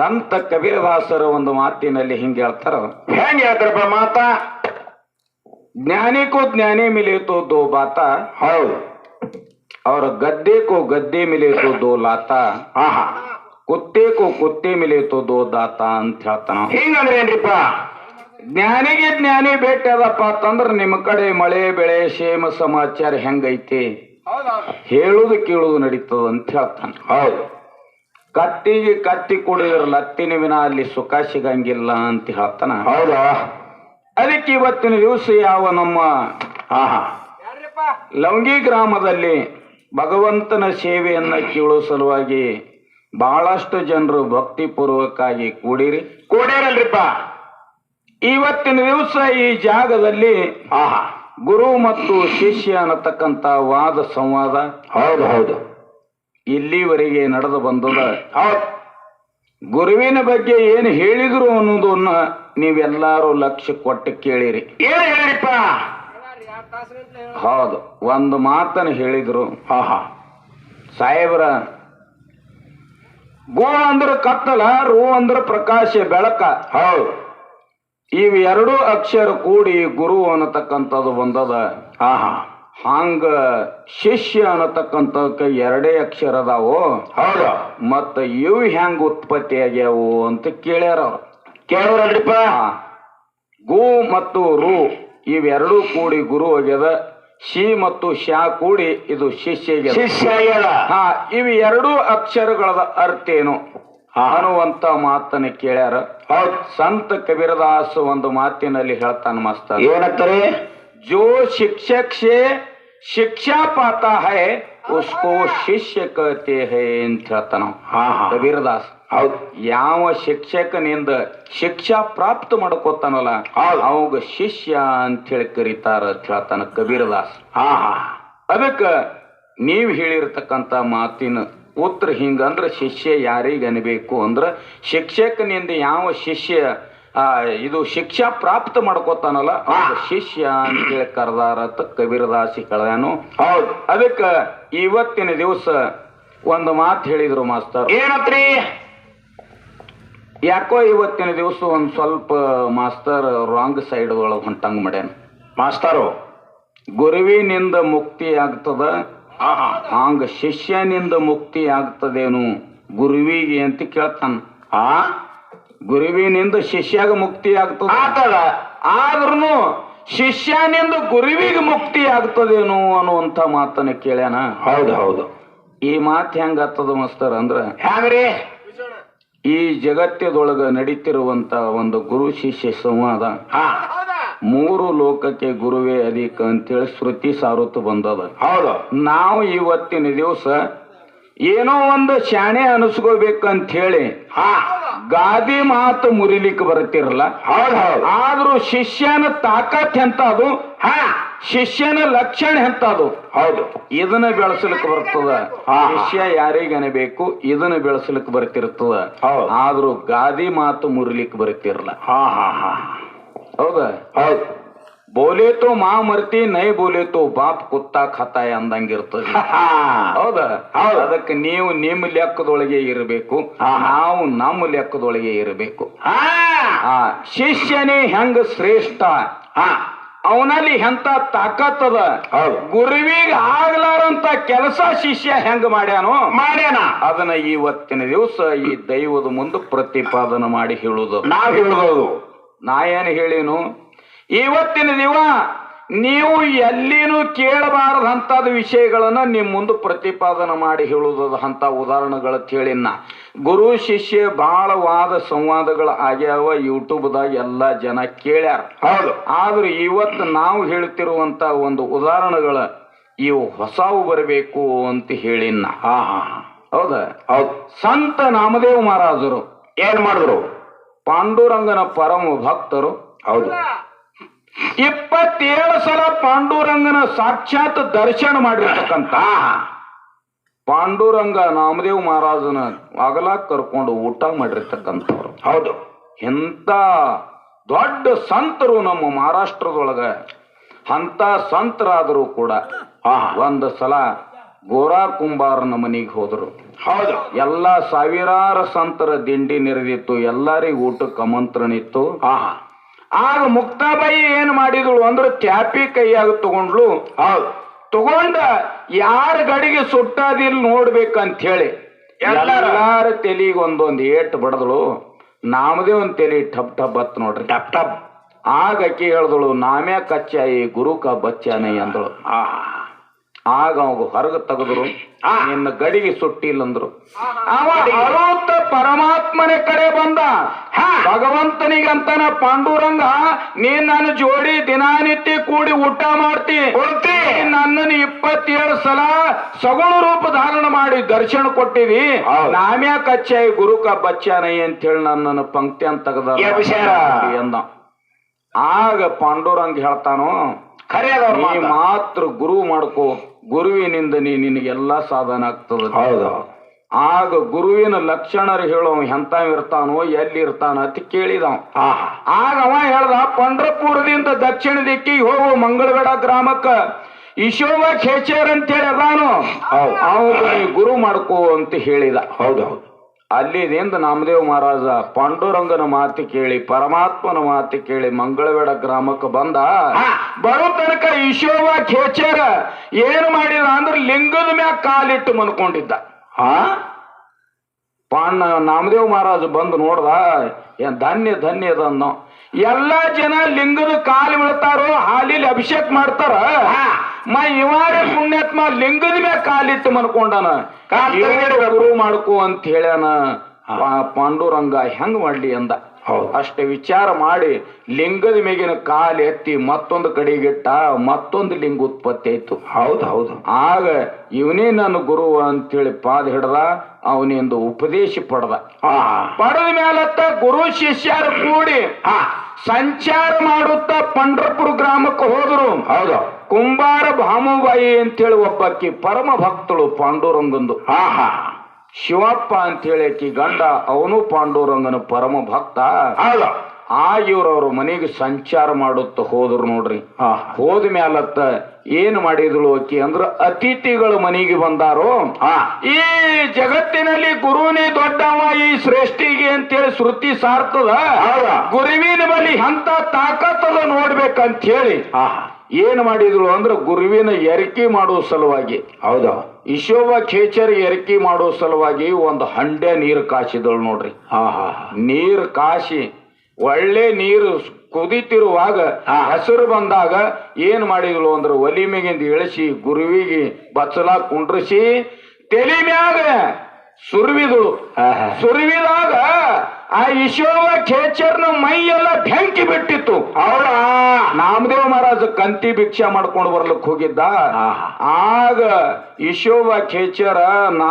ಸಂತ ಕಬೀರದಾಸರು ಒಂದು ಮಾತಿನಲ್ಲಿ ಹಿಂಗೆ ಹೇಳ್ತಾರ ಹೆಂಗೆ ಹೇಳ್ತಾರಪ್ಪ ಮಾತ ಜ್ಞಾನಿಗೂ ಜ್ಞಾನಿ ಮಿಲಿಯಿತು ದೋ ಬಾತ ಹೌದು ಅವ್ರ ಗದ್ದೆಗೂ ಗದ್ದೆ ಮಿಲಿಯಿತು ದೋ ಲಾತ ಆಹಾ ಕುತ್ತೆಗೂ ಕುತ್ತೆ ಮಿಲಿಯಿತು ದೋ ದಾತ ಅಂತ ಹೇಳ್ತಾನ ಹಿಂಗಂದ್ರೆ ಏನ್ರಿಪ್ಪ ಜ್ಞಾನಿಗೆ ಜ್ಞಾನಿ ಭೇಟಿ ಅದಪ್ಪ ಅಂತಂದ್ರೆ ನಿಮ್ಮ ಕಡೆ ಮಳೆ ಬೆಳೆ ಶೇಮ ಸಮಾಚಾರ ಹೆಂಗೈತಿ ಹೇಳುದು ಕೇಳುದು ನಡೀತದ ಅಂತ ಹೇಳ್ತಾನೆ ಹೌದು ಕತ್ತಿಗೆ ಕತ್ತಿ ಕುಡಿದ್ರ ಲತ್ತಿನ ವಿನ ಅಲ್ಲಿ ಸುಖ ಸಿಗಂಗಿಲ್ಲ ಅಂತ ಹೇಳ್ತಾನ. ಹೌದಾ? ಅದಕ್ಕೆ ಇವತ್ತಿನ ದಿವಸ ಯಾವ ನಮ್ಮ ಆಹಾ ಲವಂಗಿ ಗ್ರಾಮದಲ್ಲಿ ಭಗವಂತನ ಸೇವೆಯನ್ನ ಕೇಳೋ ಸಲುವಾಗಿ ಬಹಳಷ್ಟು ಜನರು ಭಕ್ತಿ ಪೂರ್ವಕ್ಕಾಗಿ ಕೂಡಿರಿ. ಕೂಡಿರಲ್ರಿಪ್ಪ. ಇವತ್ತಿನ ದಿವಸ ಈ ಜಾಗದಲ್ಲಿ ಆಹಾ ಗುರು ಮತ್ತು ಶಿಷ್ಯ ಅನ್ನತಕ್ಕಂತ ವಾದ ಸಂವಾದ. ಹೌದು ಹೌದು. ಇಲ್ಲಿವರೆಗೆ ನಡೆದು ಬಂದದ. ಹೌದು ಗುರುವಿನ ಬಗ್ಗೆ ಏನು ಹೇಳಿದ್ರು ಅನ್ನೋದನ್ನ ನೀವೆಲ್ಲರೂ ಲಕ್ಷ್ಯ ಕೊಟ್ಟು ಕೇಳಿರಿ. ಏನು ಹೇಳಿಪ್ಪ ಹೌದು ಒಂದು ಮಾತನ್ನು ಹೇಳಿದ್ರು. ಆಹಾ ಸಾಹೇಬ್ರ ಗೋ ಅಂದ್ರ ಕತ್ತಲ ರೋ ಅಂದ್ರೆ ಪ್ರಕಾಶ ಬೆಳಕ. ಹೌದು ಇವೆರಡೂ ಎರಡೂ ಅಕ್ಷರ ಕೂಡಿ ಗುರು ಅನ್ನತಕ್ಕಂಥದ್ದು ಬಂದದ. ಆಹಾ ಹಂಗ ಶಿಷ್ಯ ಅನ್ನತಕ್ಕಂಥದಕ್ಕೆ ಎರಡೇ ಅಕ್ಷರ ಅದಾವು ಹೌದು ಮತ್ತ ಇವು ಹೆಂಗ ಉತ್ಪತ್ತಿ ಆಗ್ಯಾವು ಅಂತ ಕೇಳ್ಯಾರ ಅವ್ರು ಕೇಳೋರಲ್ರಿಪ್ಪ ಆ, ಗು ಮತ್ತು ರು ಇವೆರಡೂ ಕೂಡಿ ಗುರು ಆಗ್ಯದ ಶಿ ಮತ್ತು ಶಾ ಕೂಡಿ ಇದು ಶಿಷ್ಯ ಆಗ್ಯದ ಶಿಷ್ಯ ಆಗ್ಯದ ಹಾ ಇವು ಎರಡೂ ಅಕ್ಷರಗಳ ಅರ್ಥ ಏನು ಅನ್ನುವಂತ ಮಾತನ್ನ ಕೇಳ್ಯಾರ ಹೌದು ಸಂತ ಕಬೀರದಾಸ್ ಒಂದು ಮಾತಿನಲ್ಲಿ ಹೇಳ್ತಾನ ಮಾಸ್ತರ್ ಏನಂತಾರೆ जो शिक्षक से शिक्षा पाता है उसको ಶಿಷ್ಯ कहते हैं ಅಂತ ಹೇಳ್ತಾನ ಹಾ ಹಾ ಕಬೀರದಾಸ್ ಹೌದು ಯಾವ ಶಿಕ್ಷಕನಿಂದ ಶಿಕ್ಷಾ ಪ್ರಾಪ್ತ ಮಾಡ್ಕೋತಾನಲ್ಲ ಹೌದು. ಅವಾಗ ಶಿಷ್ಯ ಅಂತ ಹೇಳಿ ಕರೀತಾರ ಅಂತ ಹೇಳ್ತಾನ ಕಬೀರದಾಸ್ ಹಾ ಹಾ ಅದಕ್ಕ ನೀವ್ ಹೇಳಿರ್ತಕ್ಕಂತ ಮಾತಿನ ಉತ್ತರ ಹಿಂಗಂದ್ರ ಶಿಷ್ಯ ಯಾರಿಗ ಅನ್ಬೇಕು ಅಂದ್ರ ಶಿಕ್ಷಕನಿಂದ ಯಾವ ಶಿಷ್ಯ ಆ ಇದು ಶಿಕ್ಷಾ ಪ್ರಾಪ್ತ ಮಾಡ್ಕೋತಾನಲ್ಲ ಶಿಷ್ಯ ಶಿಷ್ಯ ಅಂತೇಳಿ ಕರೆದಾರ ಅಂತ ಕಬೀರದಾಸಿ ಕಳೆದನು. ಹೌದು. ಅದಕ್ಕ ಇವತ್ತಿನ ದಿವಸ ಒಂದು ಮಾತು ಹೇಳಿದ್ರು ಮಾಸ್ತರ್ ಏನತ್ರಿ? ಯಾಕೋ ಇವತ್ತಿನ ದಿವಸ ಒಂದ್ ಸ್ವಲ್ಪ ಮಾಸ್ತರ್ ರಾಂಗ್ ಸೈಡ್ ಒಳಗೆ ಹೊಂಟಂಗ್ ಮಾಡ್ಯಾನ. ಮಾಸ್ತರು ಗುರುವಿನಿಂದ ಮುಕ್ತಿ ಆಗ್ತದ? ಆಹಾ. ಹಂಗ ಶಿಷ್ಯನಿಂದ ಮುಕ್ತಿ ಆಗ್ತದೇನು ಗುರುವಿಗೆ ಅಂತ ಕೇಳ್ತಾನ. ಹಾ? ಗುರುವಿನಿಂದ ಶಿಷ್ಯಾಗ ಮುಕ್ತಿ ಆಗ್ತದೆ ಆತದ ಆದ್ರೂ ಶಿಷ್ಯನಿಂದ ಗುರುವಿಗೆ ಮುಕ್ತಿ ಆಗ್ತದೇನು ಅನ್ನುವಂತ ಮಾತನ್ನ ಕೇಳ್ಯಾನ? ಹೌದು ಹೌದು. ಈ ಮಾತು ಹೆಂಗತ್ತದ ಮಾಸ್ತರ್ ಮಸ್ತರ್ ಅಂದ್ರ ಹ್ಯಾಂಗ್ರಿ? ಈ ಜಗತ್ತದೊಳಗ ನಡೀತಿರುವಂತ ಒಂದು ಗುರು ಶಿಷ್ಯ ಸಂವಾದ. ಮೂರು ಲೋಕಕ್ಕೆ ಗುರುವೇ ಅಧಿಕ ಅಂತೇಳಿ ಶ್ರುತಿ ಸಾರುತ್ತ ಬಂದದ. ಹೌದು. ನಾವು ಇವತ್ತಿನ ದಿವಸ ಏನೋ ಒಂದು ಶಾಣೆ ಅನಿಸ್ಕೋಬೇಕಂತ ಹೇಳಿ ಹಾ. ಗಾದಿ ಮಾತು ಮುರಿಲಿಕ್ಕೆ ಬರುತ್ತಿರಲ್ಲ. ಆದ್ರೂ ಶಿಷ್ಯನ ತಾಕತ್ ಎಂತದು? ಹ. ಶಿಷ್ಯನ ಲಕ್ಷಣ ಎಂತದು? ಹೌದು. ಇದನ್ನ ಬೆಳೆಸಲಿಕ್ಕೆ ಬರ್ತದ. ಶಿಷ್ಯ ಯಾರಿಗ ಬೇಕು ಇದನ್ನ ಬೆಳೆಸಲಿಕ್ಕೆ ಬರ್ತಿರ್ತದ. ಹೌದು. ಆದ್ರೂ ಗಾದಿ ಮಾತು ಮುರಿಲಿಕ್ಕೆ ಬರುತ್ತಿರಲ್ಲ. ಹಾ ಹಾ ಹಾ. ಹೌದಾ? ಹೌದು. ಬೋಲೆ ತೋ ಮಾ ಮರ್ತಿ ನೈ ಬೋಲೆ ತೋ ಬಾಪ್ ಕುತ್ತಾ ಖತಾಯ ಅಂದಂಗಿರ್ತದೆ. ಹೌದಾ. ಅದಕ್ಕೆ ನೀವು ನಿಮ್ಮ ಲೆಕ್ಕದೊಳಗೆ ಇರಬೇಕು. ನಾವು ನಮ್ಮ ಲೆಕ್ಕದೊಳಗೆ ಇರಬೇಕು. ಶಿಷ್ಯನೇ ಹೆಂಗ ಶ್ರೇಷ್ಠ? ಅವನಲ್ಲಿ ಎಂತ ತಾಕತ್ತದ ಗುರುವಿಗೆ ಆಗ್ಲಾರಂತ ಕೆಲಸ ಶಿಷ್ಯ ಹೆಂಗ್ ಮಾಡ್ಯಾನೋ? ಮಾಡ್ಯಾನ. ಅದನ್ನ ಇವತ್ತಿನ ದಿವಸ ಈ ದೈವದ ಮುಂದೆ ಪ್ರತಿಪಾದನೆ ಮಾಡಿ ಹೇಳುದು. ನಾ ಹೇಳುದು. ನಾ ಏನ್ ಹೇಳಿನು? ಇವತ್ತಿನ ದಿವ ನೀವು ಎಲ್ಲಿನೂ ಕೇಳಬಾರದಂತಹ ವಿಷಯಗಳನ್ನ ನಿಮ್ ಮುಂದೆ ಪ್ರತಿಪಾದನೆ ಮಾಡಿ ಹೇಳುವುದು ಅಂತ ಉದಾಹರಣೆಗಳ ಹೇಳಿನ ಗುರು ಶಿಷ್ಯ ಬಹಳ ವಾದ ಸಂವಾದಗಳು ಆಗ್ಯಾವ ಯೂಟ್ಯೂಬ್ದಾಗ ಎಲ್ಲ ಜನ ಕೇಳ್ಯಾರ. ಹೌದು. ಆದ್ರೆ ಇವತ್ತು ನಾವು ಹೇಳ್ತಿರುವಂತ ಒಂದು ಉದಾಹರಣೆಗಳ ಇವು ಹೊಸವು ಬರಬೇಕು ಅಂತ ಹೇಳಿನ ಹಾ ಹಾ. ಹೌದಾ? ಹೌದು. ಸಂತ ನಾಮದೇವ್ ಮಹಾರಾಜರು. ಏನ್ ಮಾಡಿದ್ರು? ಪಾಂಡುರಂಗನ ಪರಮ ಭಕ್ತರು. ಹೌದು. ಇಪ್ಪತ್ತೇಳು ಸಲ ಪಾಂಡುರಂಗನ ಸಾಕ್ಷಾತ್ ದರ್ಶನ ಮಾಡಿರ್ತಕ್ಕಂತ ಪಾಂಡುರಂಗ ನಾಮದೇವ್ ಮಹಾರಾಜನ ಅಗಲ ಕರ್ಕೊಂಡು ಊಟ ಮಾಡಿರ್ತಕ್ಕಂಥವ್ರು. ಹೌದು. ಎಂತ ದೊಡ್ಡ ಸಂತರು ನಮ್ಮ ಮಹಾರಾಷ್ಟ್ರದೊಳಗ. ಅಂತ ಸಂತರಾದರೂ ಕೂಡ ಒಂದು ಸಲ ಗೋರಾ ಕುಂಬಾರನ ಮನೆಗೆ ಹೋದರು. ಹೌದು. ಎಲ್ಲ ಸಾವಿರಾರು ಸಂತರ ದಿಂಡಿ ನೆರೆದಿತ್ತು ಎಲ್ಲರಿಗೂ ಊಟಕ್ಕೆ ಆಮಂತ್ರಣ ಇತ್ತು. ಹಾ ಹಾ. ಆಗ ಮುಕ್ತಾಬಾಯಿ ಏನು ಮಾಡಿದಳು ಅಂದ್ರೆ ತ್ಯಾಪಿ ಕೈಯಾಗ ತಗೊಂಡ್ಲು ಹೌದು. ತಗೊಂಡ ಯಾರ ಗಡಿಗೆ ಸುಟ್ಟಾದಿಲ್ ನೋಡ್ಬೇಕಂತ ಹೇಳಿ ಎಲ್ಲಾರ? ತೆಲಿಗೆ ಒಂದೊಂದು ಏಟ್ ಬಡದಳು. ನಾಮದೇ ಒಂದು ತೆಲಿ ಟಪ್ ಟಪ್ ಬತ್ ನೋಡ್ರಿ. ಟಪ್ ಟಪ್ ಆಗ ಅಕ್ಕಿ ಹೇಳಿದಳು ನಾಮ್ಯಾ ಕಚ್ಚಾಯಿ ಗುರುಕ ಬಚ್ಚಾನೈ ಅಂದಳು. ಆ. ಆಗ ಅವಾಗ ಹೊರಗೆ ತೆಗೆದ್ರು. ನಿನ್ನ ಗಡಿಗೆ ಸುಟ್ಟಿಲ್ಲ ಅಂದ್ರು ಅವ ಪರಮಾತ್ಮನ ಕಡೆ ಬಂದ. ಹಾ. ಭಗವಂತನಿಗಂತನ ಪಾಂಡುರಂಗ ನೀನ್ ನನ್ನ ಜೋಡಿ ದಿನಾನಿತ್ಯ ಕೂಡಿ ಊಟ ಮಾಡ್ತಿ. ನನ್ನ ನನ್ನನ್ನು ಇಪ್ಪತ್ತೇಳು ಸಲ ಸಗುಣ ರೂಪ ಧಾರಣ ಮಾಡಿ ದರ್ಶನ ಕೊಟ್ಟಿವಿ. ನಾಮ್ಯಾ ಕಚ್ಚಾಯಿ ಗುರುಕ ಬಚ್ಚಾನೈ ಅಂತ ಹೇಳಿ ನನ್ನನ್ನು ಪಂಕ್ತಿ ಅಂತ ತೆಗೆದ ಎಬ್ಸ್ಯಾರ. ಆಗ ಪಾಂಡುರಂಗ ಹೇಳ್ತಾನೋ ನೀ ಮಾತ್ರ ಗುರು ಮಾಡ್ಕೋ. ಗುರುವಿನಿಂದ ನೀ ನಿನಗೆಲ್ಲಾ ಸಾಧನ ಆಗ್ತದ. ಹೌದು. ಆಗ ಗುರುವಿನ ಲಕ್ಷಣರು ಹೇಳೋ ಎಂತ ಇರ್ತಾನೋ ಎಲ್ಲಿ ಇರ್ತಾನ ಅಂತ ಕೇಳಿದವ ಹಾ. ಆಗ ಅವ ಹೇಳ್ದ ಪಂಡ್ರಪುರದಿಂದ ದಕ್ಷಿಣ ದಿಕ್ಕಿಗೆ ಹೋಗು ಮಂಗಳಗಡ ಗ್ರಾಮಕ್ಕ. ಈಶೋವ ಖೇಚರ್ ಅಂತೇಳಿ ಅದಾನು. ಅವನು ಗುರು ಮಾಡ್ಕೋ ಅಂತ ಹೇಳಿದ. ಹೌದು ಹೌದು. ಅಲ್ಲಿದಿಂದ ನಾಮದೇವ್ ಮಹಾರಾಜ ಪಾಂಡುರಂಗನ ಮಾತು ಕೇಳಿ ಪರಮಾತ್ಮನ ಮಾತು ಕೇಳಿ ಮಂಗಳವೇಡ ಗ್ರಾಮಕ್ಕೆ ಬಂದ. ಬರೋ ತನಕ ಈಶೋವ ಖೇಚರ ಏನು ಮಾಡಿದ ಅಂದ್ರೆ ಲಿಂಗದ ಮ್ಯಾಗ ಕಾಲಿಟ್ಟು ಮನ್ಕೊಂಡಿದ್ದ. ಹಾ ಪಾಂಡ ನಾಮದೇವ್ ಮಹಾರಾಜ ಬಂದು ನೋಡ್ದ ಏನ್ ಧನ್ಯ ಧನ್ಯ ಅದನ್ನು ಎಲ್ಲ ಜನ ಲಿಂಗದ ಕಾಲು ಬೀಳ್ತಾರೋ ಹಾಲಿಲಿ ಅಭಿಷೇಕ ಮಾಡ್ತಾರ. ಮ ಇವಾರ ಪುಣ್ಯಾತ್ಮ ಲಿಂಗದ ಮ್ಯಾಗ ಕಾಲಿಟ್ಟು ಮನ್ಕೊಂಡನ. ಗುರು ಮಾಡ್ಕೋ ಅಂತ ಹೇಳ್ಯಾನ. ಪಾಂಡುರಂಗ ಹೆಂಗ್ ಮಾಡ್ಲಿ ಅಂದ. ಹೌದು. ಅಷ್ಟೇ ವಿಚಾರ ಮಾಡಿ ಲಿಂಗದ ಮೇಗಿನ ಕಾಲು ಎತ್ತಿ ಮತ್ತೊಂದು ಕಡೆಗಿಟ್ಟ ಮತ್ತೊಂದು ಲಿಂಗ ಉತ್ಪತ್ತಿ ಆಯ್ತು. ಹೌದು ಹೌದು. ಆಗ ಇವನೇ ನನ್ನ ಗುರು ಅಂತೇಳಿ ಪಾದ ಹಿಡ್ದ ಅವನಿಂದ ಉಪದೇಶ ಪಡೆದ. ಪಡೆದ ಮೇಲತ್ತ ಗುರು ಶಿಷ್ಯರು ಕೂಡಿ ಸಂಚಾರ ಮಾಡುತ್ತಾ ಪಂಡರಪುರ ಗ್ರಾಮಕ್ಕೆ ಹೋದ್ರು. ಹೌದು. ಕುಂಬಾರ ಭಾಮುಬಾಯಿ ಅಂತೇಳಿ ಒಬ್ಬಾಕಿ ಪರಮ ಭಕ್ತಳು ಪಾಂಡುರಂಗಂದು. ಹಾ ಹಾ. ಶಿವಪ್ಪ ಅಂತೇಳಿ ಆಕಿ ಗಂಡ ಅವನು ಪಾಂಡುರಂಗನ ಪರಮ ಭಕ್ತ. ಅಲ್ಲ ಆ ಇವ್ರವ್ರ ಮನೆಗೆ ಸಂಚಾರ ಮಾಡುತ್ತ ಹೋದ್ರು ನೋಡ್ರಿ. ಹೋದ ಮ್ಯಾಲತ್ತ ಏನ್ ಮಾಡಿದಳು ಅಕ್ಕಿ ಅಂದ್ರ ಅತಿಥಿಗಳು ಮನೆಗೆ ಬಂದಾರು. ಈ ಜಗತ್ತಿನಲ್ಲಿ ಗುರುನೇ ದೊಡ್ಡವ ಈ ಶ್ರೇಷ್ಠಿಗೆ ಅಂತೇಳಿ ಶ್ರುತಿ ಸಾರ್ತದ? ಗುರುವಿನ ಬಳಿ ಅಂತ ತಾಕತ್ತದ ನೋಡ್ಬೇಕಂತ ಹೇಳಿ. ಏನ್ ಮಾಡಿದಳು ಅಂದ್ರ ಗುರುವಿನ ಎರಕಿ ಮಾಡುವ ಸಲುವಾಗಿ. ಹೌದು. ಇಶೋಭ ಖೇಚರ್ ಎರಕಿ ಮಾಡೋ ಸಲುವಾಗಿ ಒಂದು ಹಂಡೆ ನೀರು ಕಾಸಿದಳು ನೋಡ್ರಿ. ಹಾ ಹಾ ನೀರು ಕಾಸಿ ಒಳ್ಳೆ ನೀರು ಕುದಿತಿರುವಾಗ ಆ ಹಸಿರು ಬಂದಾಗ ಏನ್ ಮಾಡಿದ್ಲು ಅಂದ್ರೆ ಒಲಿ ಮೇಗಿಂದ ಇಳಿಸಿ ಗುರುವಿಗೆ ಬಚ್ಚಲಾಗ ಕುಂಡ್ರಿಸಿ ತಲೆ ಮ್ಯಾಗ ಸುರುವಿದಳು ಸುರುವಿದಾಗ ಆ ಯಶೋವ ಖೇಚರ್ನ ಮೈ ಎಲ್ಲ ಬೆಂಕಿ ಬಿಟ್ಟಿತ್ತು. ಅವಳ ನಾಮದೇವ ಮಹಾರಾಜ ಕಂತಿ ಭಿಕ್ಷೆ ಮಾಡ್ಕೊಂಡು ಬರ್ಲಿಕ್ಕೆ ಹೋಗಿದ್ದ. ಆಗ ಈಶೋವ ಖೇಚರ ನಾ